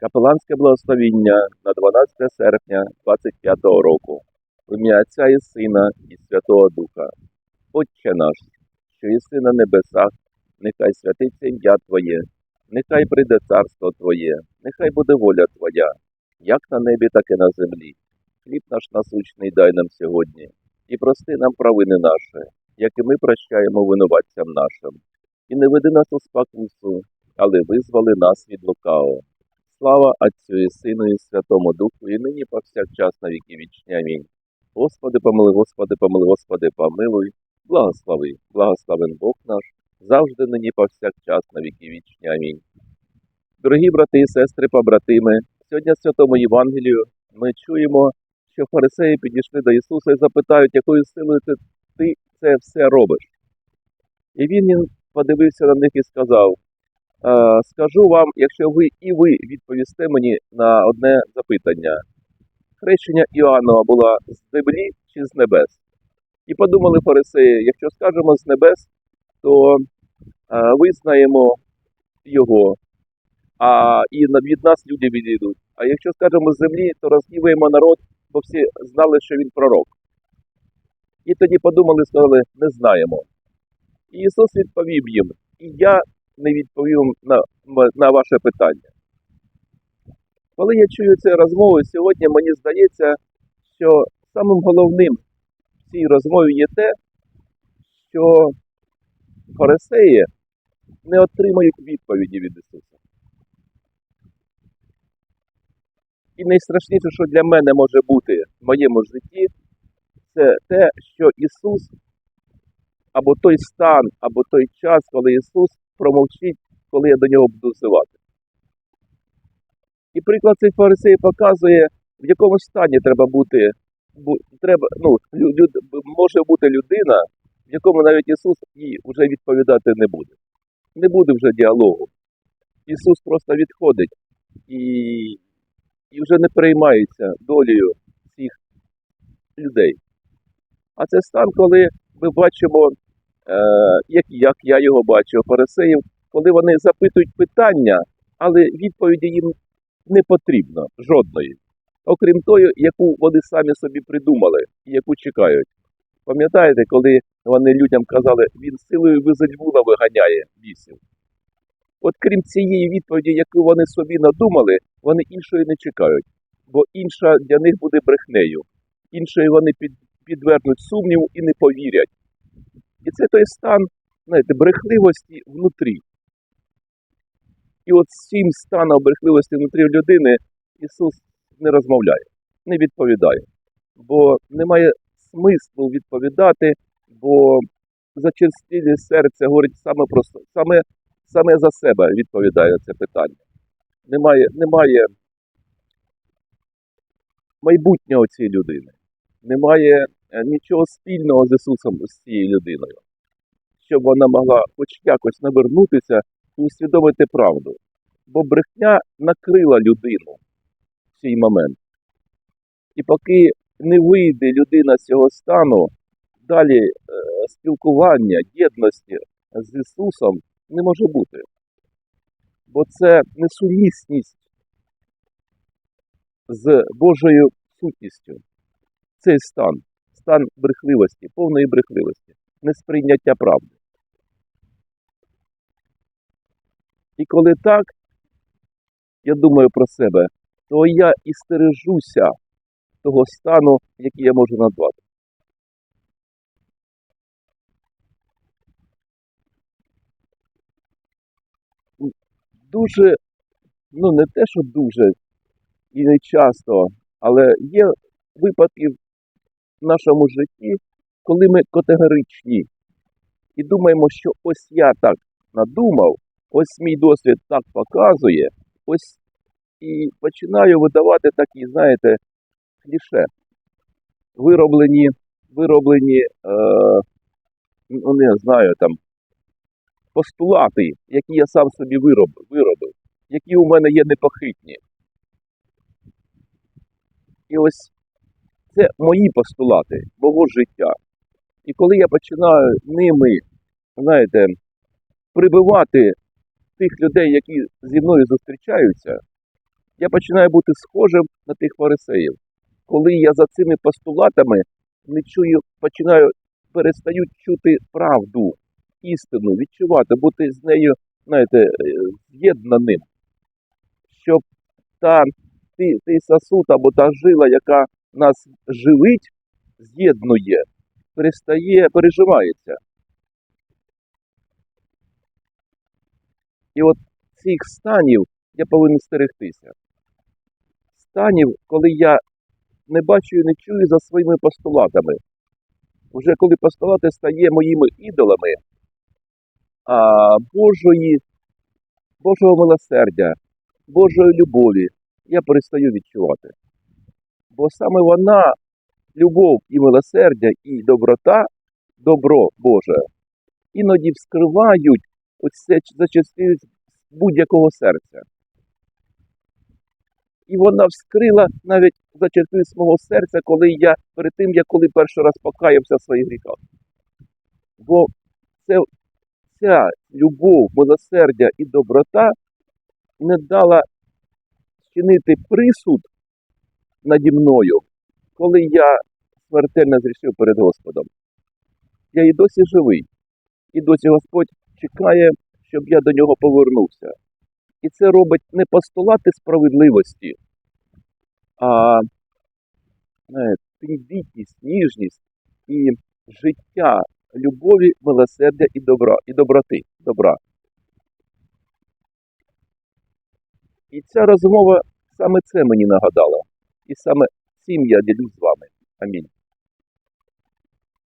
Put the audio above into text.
Капеланське благословіння на 12 серпня 25 року. Ім'я Отця і Сина і Святого Духа. Отче наш, що єси на небесах, нехай святиться ім'я Твоє, нехай прийде царство Твоє, нехай буде воля Твоя, як на небі, так і на землі. Хліб наш насущний дай нам сьогодні, і прости нам провини наші, як і ми прощаємо винуватцям нашим. І не веди нас у спокусу, але визвали нас від лукавого. Слава Отцю і Сину і Святому Духу, і нині повсякчас на віки вічні. Амінь. Господи, помилуй, Господи, помилуй, Господи, помилуй, благослови, благословен Бог наш, завжди нині повсякчас на віки вічні. Амінь. Дорогі брати і сестри, побратими, сьогодні в Святому Євангелію ми чуємо, що фарисеї підійшли до Ісуса і запитають, якою силою ти, це все робиш. І він подивився на них і сказав: «Е, Скажу вам, якщо ви і ви відповісте мені на одне запитання. Хрещення Іоаннова було з землі чи з небес? І подумали фарисеї, якщо скажемо з небес, то е, визнаємо його, а і від нас люди відійдуть. А якщо скажемо з землі, то розгніваємо народ, бо всі знали, що він пророк. І тоді подумали, сказали, не знаємо. І Ісус відповів їм, і я не відповім на, на ваше питання. Коли я чую цю розмову, сьогодні мені здається, що самим головним в цій розмові є те, що фарисеї не отримають відповіді від Ісуса. І найстрашніше, що для мене може бути в моєму житті, це те, що Ісус або той стан, або той час, коли Ісус промовчить, коли я до нього буду взивати. І приклад цей фарисей показує, в якому стані треба бути. Треба, ну, люд- може бути людина, в якому навіть Ісус їй вже відповідати не буде. Не буде вже діалогу. Ісус просто відходить і, і вже не переймається долею цих людей. А це стан, коли ми бачимо, як, як я його бачу, фарисеїв, коли вони запитують питання, але відповіді їм не потрібно жодної, окрім тої, яку вони самі собі придумали і яку чекають. Пам'ятаєте, коли вони людям казали, він силою Визельвула виганяє бісів? От крім цієї відповіді, яку вони собі надумали, вони іншої не чекають, бо інша для них буде брехнею, іншої вони під, підвернуть сумніву і не повірять. І це той стан, знаєте, брехливості внутрі. І от з цим станом брехливості внутрі людини Ісус не розмовляє, не відповідає. Бо немає смислу відповідати, бо зачерствілі серце говорить саме просто, саме, саме за себе відповідає на це питання. Немає, немає майбутнього цієї людини, немає нічого спільного з Ісусом з цією людиною, щоб вона могла хоч якось навернутися і усвідомити правду. Бо брехня накрила людину в цей момент. І поки не вийде людина з цього стану, далі е, спілкування, єдності з Ісусом не може бути. Бо це несумісність з Божою сутністю. Цей стан, стан брехливості, повної брехливості, несприйняття правди. І коли так, я думаю про себе, то я і стережуся того стану, який я можу назвати. Дуже, ну не те, що дуже і не часто, але є випадки в нашому житті, коли ми категоричні і думаємо, що ось я так надумав, ось мій досвід так показує, ось і починаю видавати такі, знаєте, кліше. Вироблені, вироблені, е, ну не знаю, там, постулати, які я сам собі виробив, виробив, які у мене є непохитні. І ось це мої постулати, мого життя. І коли я починаю ними, знаєте, прибивати тих людей, які зі мною зустрічаються, я починаю бути схожим на тих фарисеїв. Коли я за цими постулатами не чую, починаю, перестаю чути правду, істину, відчувати, бути з нею, знаєте, з'єднаним. Щоб та, ти, той сосуд або та жила, яка нас живить, з'єднує, перестає, переживається. І от цих станів я повинен стерегтися. Станів, коли я не бачу і не чую за своїми постулатами. Уже коли постулати стає моїми ідолами, а Божої, Божого милосердя, Божої любові я перестаю відчувати. Бо саме вона, любов і милосердя, і доброта, добро Боже, іноді вскривають оце зачастую будь-якого серця. І вона вскрила навіть зачастую з мого серця, коли я перед тим, як коли перший раз покаявся в своїх гріхах. Бо це, ця любов, милосердя і доброта не дала чинити присуд наді мною, коли я смертельно зрішив перед Господом. Я і досі живий, і досі Господь чекає, щоб я до нього повернувся. І це робить не постулати справедливості, а е, тендітність, ніжність і життя любові, милосердя і добра, і доброти. Добра. І ця розмова саме це мені нагадала. І саме цим я ділюсь з вами. Амінь.